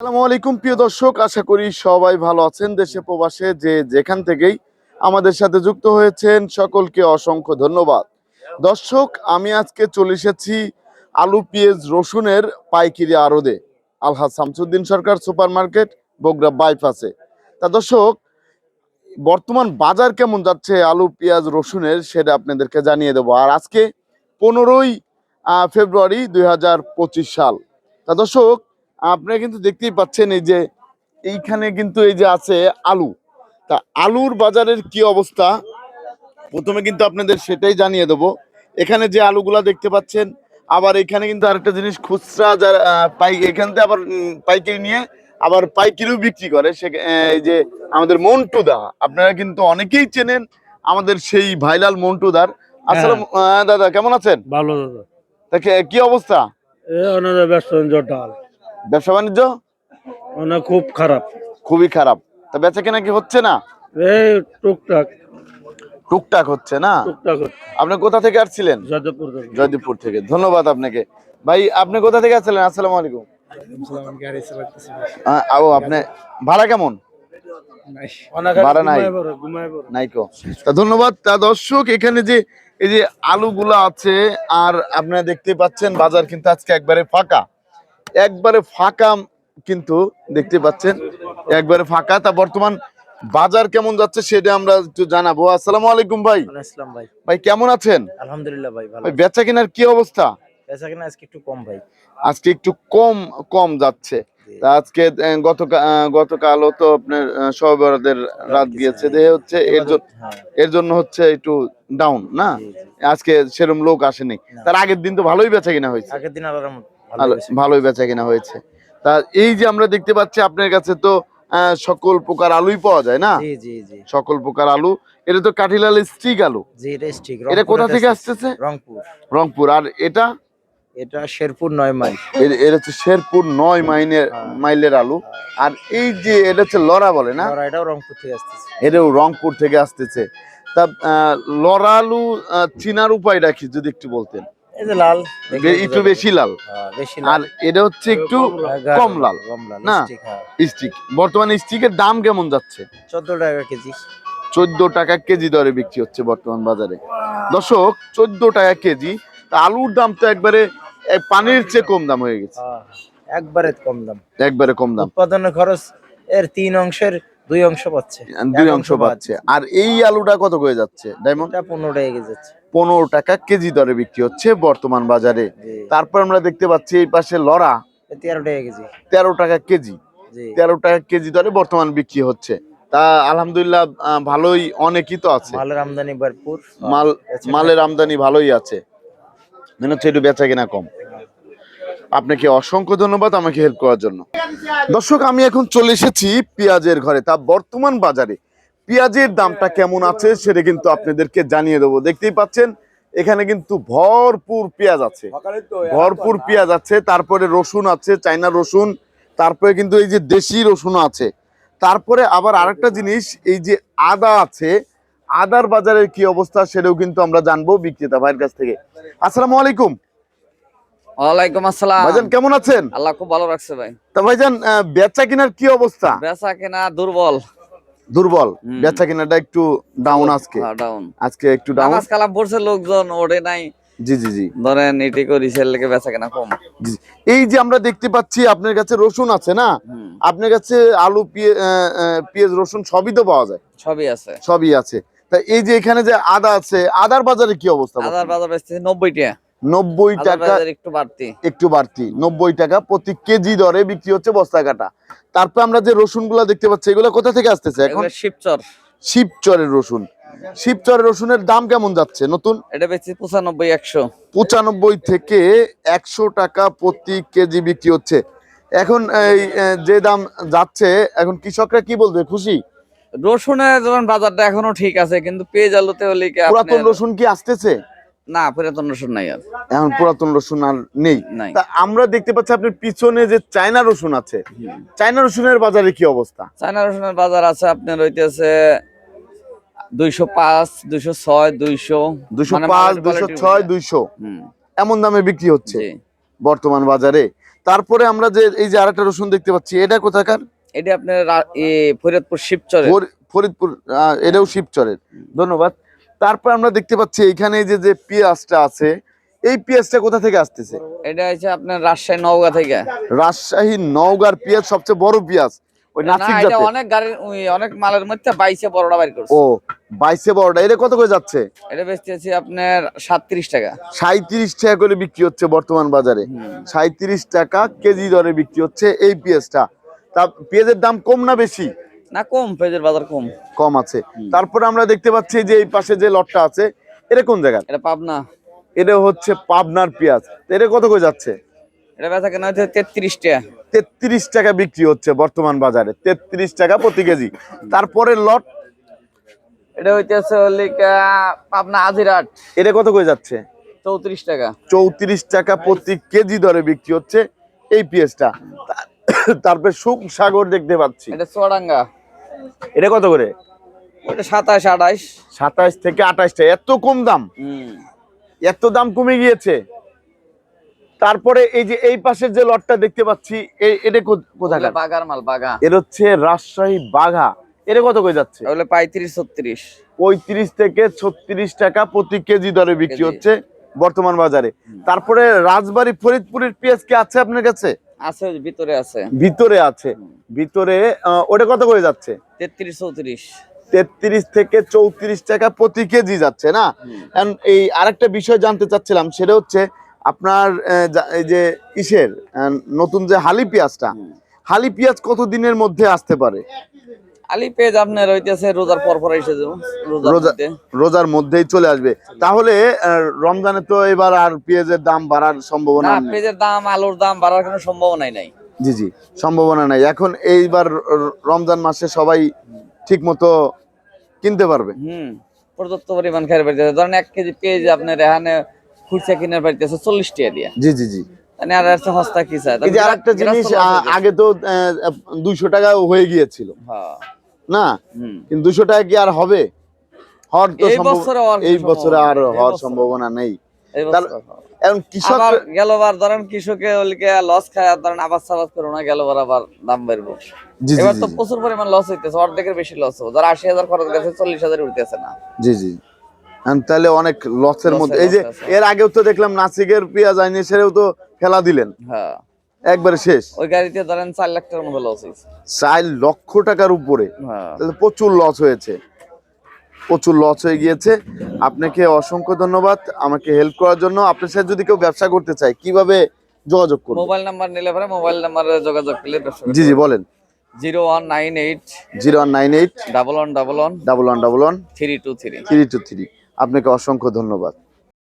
আসসালামু আলাইকুম, প্রিয় দর্শক। আশা করি সবাই ভালো আছেন দেশে, প্রবাসে, যে যেখান থেকেই আমাদের সাথে যুক্ত হয়েছেন, সকলকে অসংখ্য ধন্যবাদ। দর্শক, আমি আজকে চলে এসেছি আলু, পেঁয়াজ, রসুনের পাইকিরি আড়দে আলহাজ শামসুদ্দিন সরকার সুপার মার্কেট বগুড়া বাইপাসে। তা দর্শক, বর্তমান বাজার কেমন যাচ্ছে আলু, পেঁয়াজ, রসুনের সেটা আপনাদেরকে জানিয়ে দেবো। আর আজকে পনেরোই ফেব্রুয়ারি দুই হাজার পঁচিশ সাল। তা দর্শক আপনারা কিন্তু দেখতেই পাচ্ছেন এই যে এইখানে কিন্তু এই যে আছে আলু। তা আলুর বাজারের কি অবস্থা? প্রথমে কিন্তু আপনাদের সেটাই জানিয়ে দেবো। এখানে যে আলুগুলা দেখতে পাচ্ছেন আবার এখানে কিন্তু আরেকটা জিনিস খুচরা যারা পাই এখান থেকে আবার পাইকারি নিয়ে আবার পাইকারিও বিক্রি করে। সে এই যে আমাদের মন্টুদা আপনারা কিন্তু অনেকেই চেনেন আমাদের সেই ভাইলাল মন্টুদার। আসসালাম আহ, দাদা কেমন আছেন? ভালো দাদা। তা কি অবস্থা? এ ব্যস্ত ডাল ব্যবসা বাণিজ্য? খুব খারাপ। খুবই খারাপ। তা বেচা কেনা কি হচ্ছে না? এই টুকটাক। টুকটাক হচ্ছে না? টুকটাক আপনি কোথা থেকে আসছিলেন? যাদবপুর থেকে। ধন্যবাদ আপনাকে। ভাই আপনি কোথা থেকে আসছিলেন? আসসালামু আলাইকুম। আহ, ও আপনি ভাড়া কেমন? ভাড়া নাই। নাইকো। তা ধন্যবাদ। তা দর্শক এখানে যে এই যে আলুগুলো আছে আর আপনারা দেখতে পাচ্ছেন বাজার কিন্তু আজকে একবারে ফাঁকা। একবারে ফাঁকা কিন্তু দেখতে পাচ্ছেন একবারে ফাঁকা। তা বর্তমান বাজার কেমন যাচ্ছে সেটা আমরা একটু জানাব। আসসালামু আলাইকুম ভাই। আসসালাম ভাই। ভাই কেমন আছেন? আলহামদুলিল্লাহ ভাই ভালো বেচা কেনার কি অবস্থা? পেশা কিনা আজকে একটু কম ভাই। আজকে একটু কম কম যাচ্ছে। তা আজকে গত গতকালও তো আপনার সহবরাদের রাত গিয়েছে। যে হচ্ছে এর জন্য হ্যাঁ। এর জন্য হচ্ছে একটু ডাউন না। আজকে সেরকম লোক আসেনি। তার আগের দিন তো ভালোই বেচা কিনা হয়েছে। আগের দিন আলাদা। ভালোই বেচা কিনা হয়েছে। তা এই যে আমরা দেখতে পাচ্ছি আপনার কাছে তো সকল প্রকার আলুই পাওয়া যায় না? জি জি জি। সকল প্রকার আলু। এটা তো কাঠিলাল স্টিক আলু। জি এটা কোথা থেকে আসতেছে? রংপুর। রংপুর। আর এটা? এটা শেরপুর নয় মাইল। এটা হচ্ছে শেরপুর নয় মাইলের হ্যাঁ। মাইলের আলু। আর এই যে এটা হচ্ছে বলে না? এটাও রংপুর থেকে আসতেছে। এটাও রংপুর থেকে আসতেছে। তা লরা আলু চিনার উপায়টা কি যদি একটু বলতেন? এই যে লাল একটু বেশি লাল। হ্যাঁ, আর এটা হচ্ছে একটু কম লাল। না? স্টিক, হ্যাঁ। বর্তমানে স্টিকের দাম কেমন যাচ্ছে? 14 টাকা কেজি। চোদ্দ টাকা কেজি দরে বিক্রি হচ্ছে বর্তমান বাজারে। দর্শক চোদ্দ টাকা কেজি। তা আলুর দাম তো একবারে পানির চেয়ে কম দাম হয়ে গেছে। হ্যাঁ, একবারে কম দাম। একবারে কম দাম। উৎপাদনের খরচ এর তিন অংশের দুই অংশ পাচ্ছে। দুই অংশ পাচ্ছে। আর এই আলুটা কত করে যাচ্ছে ডায়মন্ড? পনেরো টাকা কেজি যাচ্ছে। পনেরো টাকা কেজি দরে বিক্রি হচ্ছে বর্তমান বাজারে। তারপর আমরা দেখতে পাচ্ছি এই পাশে লড়া তেরো টাকা কেজি। তেরো টাকা কেজি। তেরো টাকা কেজি দরে বর্তমান বিক্রি হচ্ছে। তা আলহামদুলিল্লাহ ভালোই অনেকই তো আছে। মালের আমদানি ভরপুর। মাল মালের আমদানি ভালোই আছে। মনে হচ্ছে একটু বেচা কিনা কম। আপনাকে অসংখ্য ধন্যবাদ আমাকে হেল্প করার জন্য। দর্শক আমি এখন চলে এসেছি পেঁয়াজের ঘরে। তা বর্তমান বাজারে পেঁয়াজের দামটা কেমন আছে সেটা কিন্তু আপনাদেরকে জানিয়ে দেবো। দেখতেই পাচ্ছেন এখানে কিন্তু ভরপুর পেঁয়াজ আছে। ভরপুর পেঁয়াজ আছে তারপরে রসুন আছে চাইনা রসুন তারপরে কিন্তু এই যে দেশি রসুন আছে। তারপরে আবার আরেকটা জিনিস এই যে আদা আছে আদার বাজারের কি অবস্থা সেটাও কিন্তু আমরা জানব বিক্রেতা ভাইয়ের কাছ থেকে। আসসালামু আলাইকুম। ওয়ালাইকুম আসসালাম। ভাইজান কেমন আছেন? আল্লাহ খুব ভালো রাখছে ভাই। তা ভাইজান বেচা কিনার কি অবস্থা? বেচা কেনা দুর্বল। দুর্বল। বেচা কিনাটা একটু ডাউন আজকে। ডাউন আজকে একটু ডাউন কালাম পড়ছে লোকজন ওঠে নাই। জি জি জি। ধরেন এটি করি লেগে বেচা কেনা কম। এই যে আমরা দেখতে পাচ্ছি আপনার কাছে রসুন আছে না? আপনার কাছে আলু পেঁয়াজ রসুন সবই তো পাওয়া যায়? সবই আছে। সবই আছে। তা এই যে এখানে যে আদা আছে আদার বাজারে কি অবস্থা আদার বাজার বেচতেছে নব্বই টাকা নব্বই টাকা একটু বাড়তি। একটু বাড়তি। নব্বই টাকা প্রতি কেজি দরে বিক্রি হচ্ছে বস্তা কাটা তারপর আমরা যে রসুনগুলা দেখতে পাচ্ছি এগুলো কোথা থেকে আসতেছে এখন? শিবচর। শিবচরের রসুন। শিবচরের রসুনের দাম কেমন যাচ্ছে? নতুন? এটা বেচছি পঁচানব্বই একশো। পঁচানব্বই থেকে একশো টাকা প্রতি কেজি বিক্রি হচ্ছে। এখন এই যে দাম যাচ্ছে এখন কৃষকরা কি বলবে? খুশি? রসুনের ধরেন বাজারটা এখনও ঠিক আছে কিন্তু পেঁয়াজ আলুতে হলে পুরাতন রসুন কি আসতেছে? না পুরাতন রসুন নাই আর। এখন পুরাতন রসুন আর নেই। তা আমরা দেখতে পাচ্ছি আপনার পিছনে যে চায়না রসুন আছে। চায়না রসুনের বাজারে কি অবস্থা? চায়না রসুনের বাজার আছে আপনার হইতেছে দুইশো পাঁচ দুইশো ছয় দুইশো। মানে পাঁচ দুশো quality ছয় দুইশো। এমন দামে বিক্রি হচ্ছে বর্তমান বাজারে। তারপরে আমরা যে এই যে আরেকটা রসুন দেখতে পাচ্ছি এটা কোথাকার? এটা আপনার ফরিদপুর শিবচরে ফরি- ফরিদপুর এটাও শিবচরের। ধন্যবাদ। তারপর আমরা দেখতে পাচ্ছি এইখানে যে যে পেঁয়াজটা আছে এই পেঁয়াজটা কোথা থেকে আসতেছে? এটা হচ্ছে আপনার রাজশাহী নওগাঁ থেকে। রাজশাহী নওগাঁর পেঁয়াজ সবচেয়ে বড় পেঁয়াজ। ওই নাসিক এটা অনেক গাড়ির অনেক মালের মধ্যে বাইশে বড়টা বাইর করছে। ও বড়টা। এটা কত করে যাচ্ছে? এটা বেচতেছি আপনার সাতত্রিশ টাকা। সাঁত্রিশ টাকা করে বিক্রি হচ্ছে বর্তমান বাজারে। সাঁত্রিশ টাকা কেজি দরে বিক্রি হচ্ছে এই পেঁয়াজটা। তা পেঁয়াজের দাম কম না বেশি? না কম পেঁয়াজের বাজার কম। কম আছে। তারপরে আমরা দেখতে পাচ্ছি যে এই পাশে যে লটটা আছে এটা কোন জায়গা এটা পাবনা। এটা হচ্ছে পাবনার পেঁয়াজ। এটা কত করে যাচ্ছে? এটা বেচা কেনা হচ্ছে তেত্রিশ টাকা। তেত্রিশ টাকা বিক্রি হচ্ছে বর্তমান বাজারে। তেত্রিশ টাকা প্রতি কেজি। তারপরে লট? এটা হইতেছে পাবনা আজিরাট এটা কত করে যাচ্ছে? চৌত্রিশ টাকা। চৌত্রিশ টাকা প্রতি কেজি দরে বিক্রি হচ্ছে এই পেঁয়াজটা। তারপরে সুখ সাগর দেখতে পাচ্ছি। এটা চুয়াডাঙ্গা। এটা কত করে? ওটা সাতাশ আঠাইশ সাতাশ থেকে আঠাশটা এত কম দাম? এত দাম কমে গিয়েছে? তারপরে এই যে এই পাশের যে লটটা দেখতে পাচ্ছি এটা কোথাকার? বাগার মাল বাগা। এর হচ্ছে রাজশাহী বাঘা। এটা কত করে যাচ্ছে? পঁয়ত্রিশ ছত্রিশ। পঁয়ত্রিশ থেকে ছত্রিশ টাকা প্রতি কেজি দরে বিক্রি হচ্ছে বর্তমান বাজারে। তারপরে রাজবাড়ী ফরিদপুরের পেঁয়াজ কি আছে আপনার কাছে? আছে ভিতরে আছে। ভিতরে আছে। ভিতরে ওটা কত করে যাচ্ছে? তেত্রিশ চৌত্রিশ। তেত্রিশ থেকে চৌত্রিশ টাকা প্রতি কেজি যাচ্ছে না? এই আরেকটা বিষয় জানতে চাচ্ছিলাম সেটা হচ্ছে আপনার এই যে ইসের নতুন যে হালি পেঁয়াজটা হালি পেঁয়াজ কত দিনের মধ্যে আসতে পারে? আলি পেজ আপনার হইতেছে রোজার পর পর এসে যাব রোজার রোজা মধ্যে। রোজার মধ্যেই চলে আসবে। তাহলে রমজানে তো এবার আর পেঁয়াজের দাম বাড়ার সম্ভাবনা না পেঁয়াজের দাম আলুর দাম বাড়ার কোনো সম্ভাবনাই নাই। জি জি সম্ভাবনা নাই। এখন এইবার রমজান মাসে সবাই ঠিক মতো কিনতে পারবে। হুম পর্যাপ্ত পরিমাণ খাই পাইতেছে ধরেন এক কেজি পেঁয়াজ আপনার এখানে খুচরা কিনে পাইতেছে চল্লিশ টাকা দিয়ে। জি জি জি। মানে আর একটা সস্তা কি চায় এই যে আরেকটা জিনিস আহ, আগে তো দুইশো টাকা হয়ে গিয়েছিল। হ্যাঁ। না কিন্তু দুশো টাকা কি আর হবে? হওয়ার তো এই বছরে আর। হওয়ার সম্ভাবনা নেই। তাহলে- বছর এখন কৃষক আবার গেলবার ধরেন কৃষকে ওলিকে লস খায় ধরেন করো না গেলবার আবার দাম বাড়বো। এবার তো প্রচুর পরিমাণ লস হইতেছে অর্ধেকের বেশি লস হবে। ধর আশি হাজার খরচ গেছে চল্লিশ হাজার উঠতেছে না। জি জি। তাহলে অনেক লসের মধ্যে এই যে এর আগেও তো দেখলাম নাসিকের পেঁয়াজ আইনে সেরেও তো ফেলা দিলেন। হ্যাঁ। একবারে শেষ। ওই গাড়িতে ধরেন চার লাখ টাকার মতো লস হয়েছে। চার লক্ষ টাকার উপরে। হ্যাঁ। তাহলে প্রচুর লস হয়েছে। প্রচুর লস হয়ে গিয়েছে। আপনাকে অসংখ্য ধন্যবাদ আমাকে হেল্প করার জন্য। আপনার সাথে যদি কেউ ব্যবসা করতে চায় কীভাবে যোগাযোগ করবে? মোবাইল নাম্বার নিলে পরে মোবাইল নাম্বারে যোগাযোগ করলে জি জি বলেন। Zero one nine eight zero one nine eight double one double one double one double one three two three. Three two three. আপনাকে অসংখ্য ধন্যবাদ।